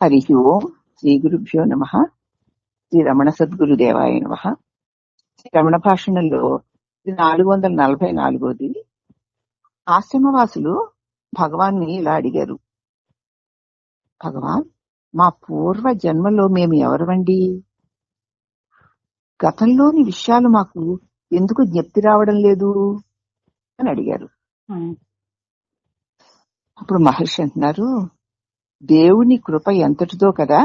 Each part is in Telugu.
హరి ఓం శ్రీ గురుభ్యో నమ శ్రీ రమణ సద్గురుదేవాయ నమ శ్రీ రమణ భాషణంలో ఇది నాలుగు వందల నలభై నాలుగోది ఆశ్రమవాసులు భగవాన్ని ఇలా అడిగారు. భగవాన్ మా పూర్వ జన్మలో మేము ఎవరమండి గతంలోని విషయాలు మాకు ఎందుకు జ్ఞప్తి రావడం లేదు? అని అడిగారు. అప్పుడు మహర్షి అంటున్నారు దేవుని కృప ఎంతటిదో కదా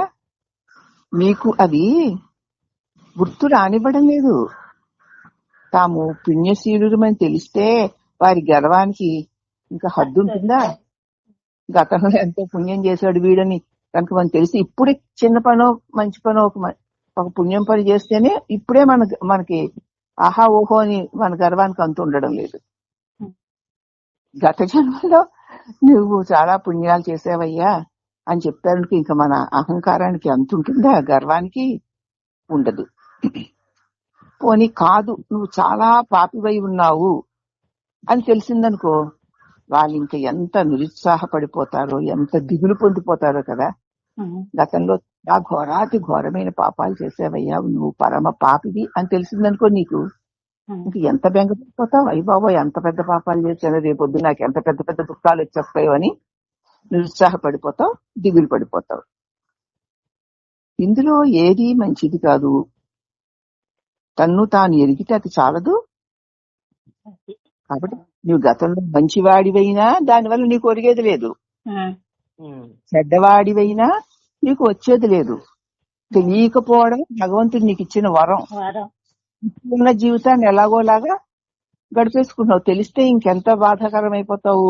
మీకు అవి గుర్తు రానివ్వడం లేదు. తాము పుణ్యశీలురమని తెలిస్తే వారి గర్వానికి ఇంకా హద్దు ఉంటుందా? గతంలో ఎంతో పుణ్యం చేశాడు వీడని కనుక మనం తెలిసి ఇప్పుడే చిన్న పనో మంచి పనో ఒక పుణ్యం పని చేస్తేనే ఇప్పుడే మన మనకి ఆహా ఓహో అని మన గర్వానికి అంతు ఉండడం లేదు. గత జన్మలో నువ్వు చాలా పుణ్యాలు చేసావయ్యా. అని చెప్పానికి ఇంకా మన అహంకారానికి అంత ఉంటుందా గర్వానికి ఉండదు. పోనీ కాదు నువ్వు చాలా పాపివై ఉన్నావు అని తెలిసిందనుకో వాళ్ళు ఇంకా ఎంత నిరుత్సాహపడిపోతారో ఎంత దిగులు పొందిపోతారో కదా. గతంలో ఆ ఘోరాతి ఘోరమైన పాపాలు చేసావయ్యా నువ్వు పరమ పాపివి అని తెలిసిందనుకో నీకు. ఇంక ఎంత బెంగపడిపోతావు? అయ్యి బాబోయ్ ఎంత పెద్ద పాపాలు చేశానో రేపొద్దు నాకు ఎంత పెద్ద పెద్ద దుఃఖాలు వచ్చేస్తాయో అని నిరుత్సాహపడిపోతావు దిగులు పడిపోతావు ఇందులో ఏది మంచిది కాదు. తన్ను తాను ఎరిగితే అది చాలదు. కాబట్టి నువ్వు గతంలో మంచివాడివైనా దానివల్ల నీకు ఒరిగేది లేదు. చెడ్డవాడివైనా నీకు వచ్చేది లేదు. తెలియకపోవడం భగవంతుడు నీకు ఇచ్చిన వరం. వారం. ఉన్న జీవితాన్ని ఎలాగోలాగా గడిపేసుకున్నావు తెలిస్తే ఇంకెంత బాధాకరం అయిపోతావు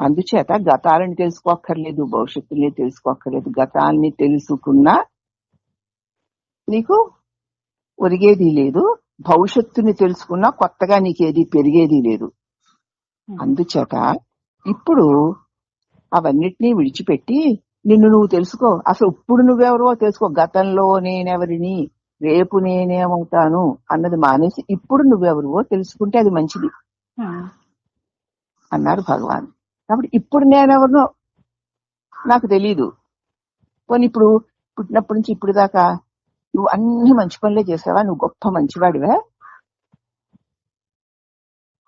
అందుచేత గతాలని తెలుసుకోక్కర్లేదు భవిష్యత్తుని తెలుసుకోక్కర్లేదు. గతాల్ని తెలుసుకున్నా నీకు ఒరిగేది లేదు. భవిష్యత్తుని తెలుసుకున్నా కొత్తగా నీకేది పెరిగేది లేదు. అందుచేత ఇప్పుడు అవన్నిటినీ విడిచిపెట్టి నిన్ను నువ్వు తెలుసుకో. అసలు ఇప్పుడు నువ్వెవరో తెలుసుకో. గతంలో నేనెవరిని రేపు నేనేమవుతాను అన్నది మానేసి ఇప్పుడు నువ్వెవరువో తెలుసుకుంటే అది మంచిది అన్నారు భగవాన్. కాబట్టి ఇప్పుడు నేనెవరినో నాకు తెలీదు. పోనీ ఇప్పుడు పుట్టినప్పటి నుంచి ఇప్పుడు దాకా నువ్వు అన్ని మంచి పనులే చేసావా? నువ్వు గొప్ప మంచివాడివా?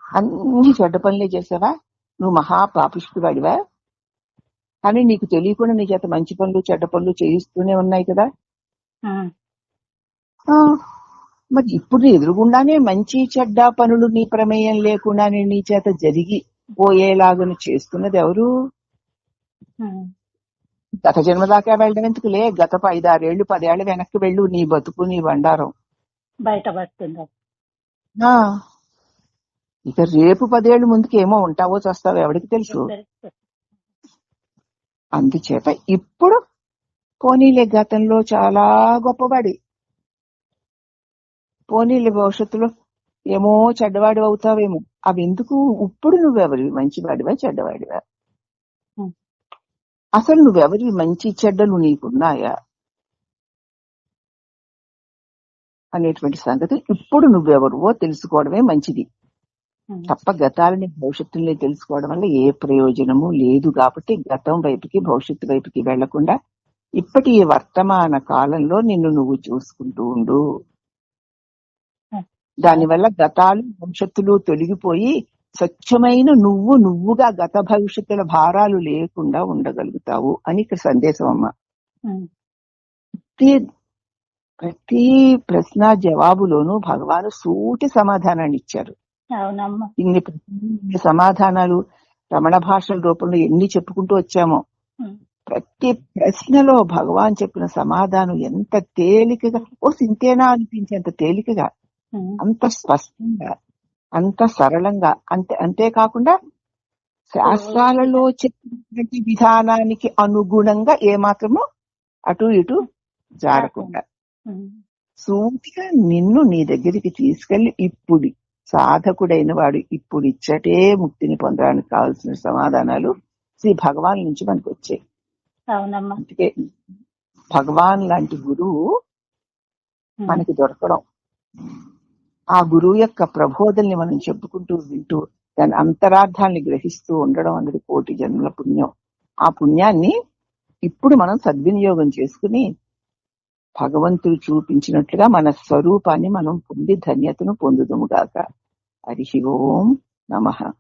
అన్ని చెడ్డ పనులే చేసావా? నువ్వు మహా పాపిష్టివాడివా? కానీ నీకు తెలియకుండా నీ చేత మంచి పనులు చెడ్డ పనులు చేయిస్తూనే ఉన్నాయి కదా? మరి ఇప్పుడు ఎదురుగుండానే మంచి చెడ్డ పనులు నీ ప్రమేయం లేకుండానే నీ చేత జరిగి పోయేలాగా చేస్తున్నది ఎవరు? గత జన్మ దాకా వెళ్ళడం ఎందుకులే? గత ఐదారేళ్ళు పదేళ్ళ వెనక్కి వెళ్ళు. నీ బతుకు నీ బండారం. బయటపడుతుంది ఆ, ఇక రేపు పదేళ్ళు ముందుకు ఏమో ఉంటావో చస్తావో ఎవరికి తెలుసు? అందుచేత ఇప్పుడు పోనీలే గతంలో చాలా గొప్పవాడి. పోనీలే భవిష్యత్తులో ఏమో చెడ్డవాడి అవుతావేమో. అవి ఎందుకు ఇప్పుడు నువ్వెవరివి? మంచివాడివా చెడ్డవాడివా? అసలు నువ్వెవరివి? మంచి చెడ్డలు నీకున్నాయా? అనేటువంటి సంగతి ఇప్పుడు నువ్వెవరువో తెలుసుకోవడమే మంచిది. తప్ప గతాలని భవిష్యత్తుని తెలుసుకోవడం వల్ల ఏ ప్రయోజనము లేదు కాబట్టి గతం వైపుకి భవిష్యత్తు వైపుకి వెళ్ళకుండా ఇప్పటి ఈ వర్తమాన కాలంలో నిన్ను నువ్వు చూసుకుంటూ ఉండు. దానివల్ల గతాలు భవిష్యత్తులు తొలగిపోయి స్వచ్ఛమైన నువ్వు నువ్వుగా గత భవిష్యత్తుల భారాలు లేకుండా ఉండగలుగుతావు అని ఇక్కడ సందేశం అమ్మ. ప్రతి ప్రతి ప్రశ్న జవాబులోనూ భగవాను సూటి సమాధానాన్ని ఇచ్చారు. అవునమ్మా. ఇన్ని సమాధానాలు రమణ భాషల రూపంలో ఎన్ని చెప్పుకుంటూ వచ్చామో. ప్రతి ప్రశ్నలో భగవాన్ చెప్పిన సమాధానం ఎంత తేలికగా ఓ సింతేనా అనిపించేంత తేలికగా. అంత స్పష్టంగా అంత సరళంగా అంతే అంతేకాకుండా శాస్త్రాలలో చెప్పినటువంటి విధానానికి అనుగుణంగా ఏమాత్రమో అటు ఇటు జారకుండా. సూటిగా నిన్ను నీ దగ్గరికి తీసుకెళ్ళి ఇప్పుడు సాధకుడైన వాడు ఇప్పుడు ఇచ్చటే ముక్తిని పొందడానికి కావాల్సిన సమాధానాలు శ్రీ భగవాన్ నుంచి మనకు వచ్చాయి. అందుకే భగవాన్ లాంటి గురువు మనకి దొరకడం. ఆ గురువు యొక్క ప్రబోధల్ని మనం చెప్పుకుంటూ వింటూ దాని అంతరార్థాన్ని గ్రహిస్తూ ఉండడం అన్నది కోటి జన్మల పుణ్యం. ఆ పుణ్యాన్ని ఇప్పుడు మనం సద్వినియోగం చేసుకుని భగవంతుడు చూపించినట్లుగా మన స్వరూపాన్ని మనం పొంది ధన్యతను పొందుదుము గాక. హరి ఓం నమ.